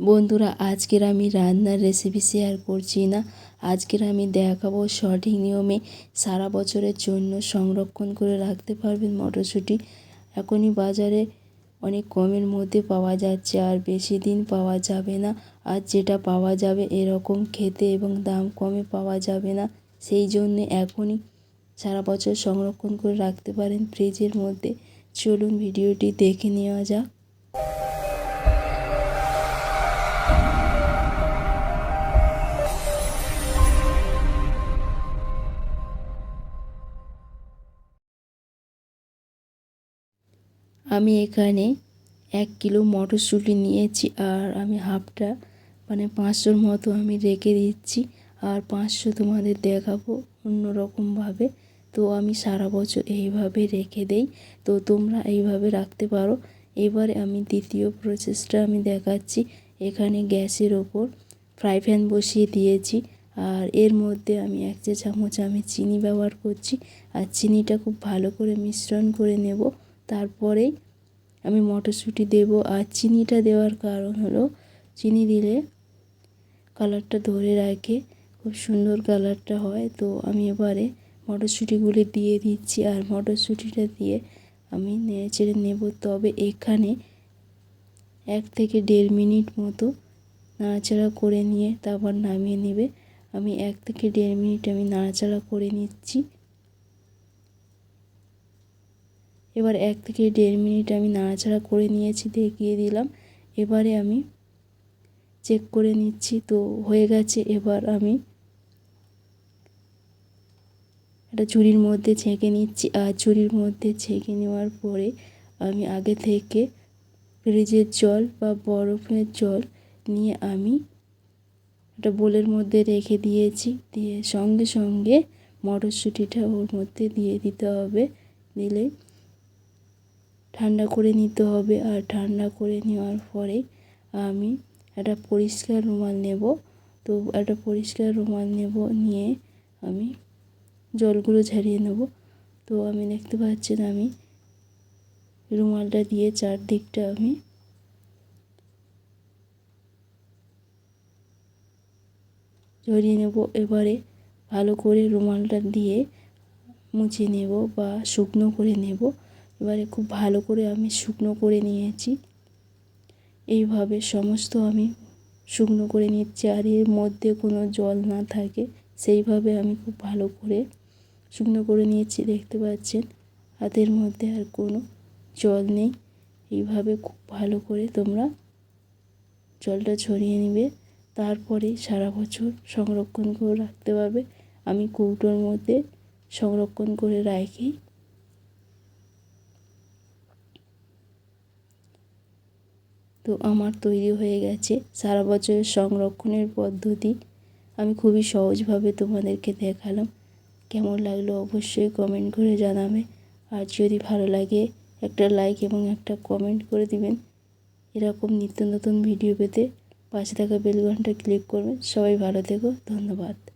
বন্ধুরা, আজকের আমি রান্নার রেসিপি শেয়ার করছি না। আজকের আমি দেখাবো সঠিক নিয়মে সারা বছরের জন্য সংরক্ষণ করে রাখতে পারবেন মটরশুঁটি। এখনই বাজারে অনেক কমের মধ্যে পাওয়া যাচ্ছে, আর বেশি দিন পাওয়া যাবে না। আর যেটা পাওয়া যাবে এরকম খেতে এবং দাম কমে পাওয়া যাবে না। সেই জন্যে এখনই সারা বছর সংরক্ষণ করে রাখতে পারেন ফ্রিজের মধ্যে। চলুন ভিডিওটি দেখে নেওয়া যাক। আমি এখানে এক কিলো মটরশুঁটি নিয়েছি আর আমি হাফটা মানে পাঁচশোর মতো আমি রেখে দিচ্ছি আর পাঁচশো তোমাদের দেখাবো অন্য রকমভাবে তো আমি সারা বছর এইভাবে রেখে দেই। তো তোমরা এইভাবে রাখতে পারো। এবারে আমি দ্বিতীয় প্রসেসটা আমি দেখাচ্ছি। এখানে গ্যাসের ওপর ফ্রাই প্যান বসিয়ে দিয়েছি আর এর মধ্যে আমি এক চা চামচ আমি চিনি ব্যবহার করছি। আর চিনিটা খুব ভালো করে মিশ্রণ করে নেব। তারপরেই আমি মটরশুঁটি দেব আর চিনিটা দেওয়ার কারণ হলো চিনি দিলে কালারটা ধরে রাখে, খুব সুন্দর কালারটা হয়। তো আমি এবারে মটরশুঁটিগুলি দিয়ে দিচ্ছি আর মটরশুঁটিটা দিয়ে আমি নেড়ে নেব। তবে এখানে এক থেকে দেড় মিনিট মতো নাড়াচাড়া করে নিয়ে তারপর নামিয়ে নেবে। আমি এক থেকে দেড় মিনিট আমি নাড়াচাড়া করে নিচ্ছি। এবার এক থেকে দেড় মিনিট আমি নাড়াচাড়া করে নিয়েছি, দেখিয়ে দিলাম। এবারে আমি চেক করে নিচ্ছি, তো হয়ে গেছে। এবার আমি একটা ঝুড়ির মধ্যে ছেঁকে নিচ্ছি। আর ঝুড়ির মধ্যে ছেঁকে নেওয়ার পরে আমি আগে থেকে ফ্রিজের জল বা বরফের জল নিয়ে আমি একটা বোলের মধ্যে রেখে দিয়েছি। দিয়ে সঙ্গে সঙ্গে মটরশুঁটিটা ওর মধ্যে দিয়ে দিতে হবে। দিলে ঠান্ডা করে নিতে হবে আর ঠান্ডা করে নেওয়ার পরে আমি একটা পরিষ্কার রুমাল নেব। তো একটা পরিষ্কার রুমাল নেব, নিয়ে আমি জলগুলো ঝারিয়ে নেব। তো আমি দেখতে পাচ্ছেন আমি রুমালটা দিয়ে চারদিকটা আমি ঝরিয়ে নেব। এবারে ভালো করে রুমালটা দিয়ে মুছে নেব বা শুকনো করে নেব। এবারে খুব ভালো করে আমি শুকনো করে নিয়েছি। এইভাবে সমস্ত আমি শুকনো করে নিচ্ছি আর এর মধ্যে কোনো জল না থাকে। সেইভাবে আমি খুব ভালো করে শুকনো করে নিয়েছি, দেখতে পাচ্ছেন? হাতের মধ্যে আর কোনো জল নেই। এইভাবে খুব ভালো করে তোমরা জলটা ছড়িয়ে নিবে। তারপরে সারা বছর সংরক্ষণ করে রাখতে পারবে। আমি কৌটোর মধ্যে সংরক্ষণ করে রাখি। তো আমার তৈরি হয়ে গেছে সারা বছরের সংরক্ষণের পদ্ধতি। আমি খুবই সহজভাবে তোমাদেরকে দেখালাম। কেমন লাগল অবশ্যই কমেন্ট করে জানাবে। আর যদি ভালো লাগে, একটা লাইক এবং একটা কমেন্ট করে দিবেন। এরকম নিত্য নতুন ভিডিও পেতে পাশে থাকা বেল ক্লিক করবেন। সবাই ভালো থেকো, ধন্যবাদ।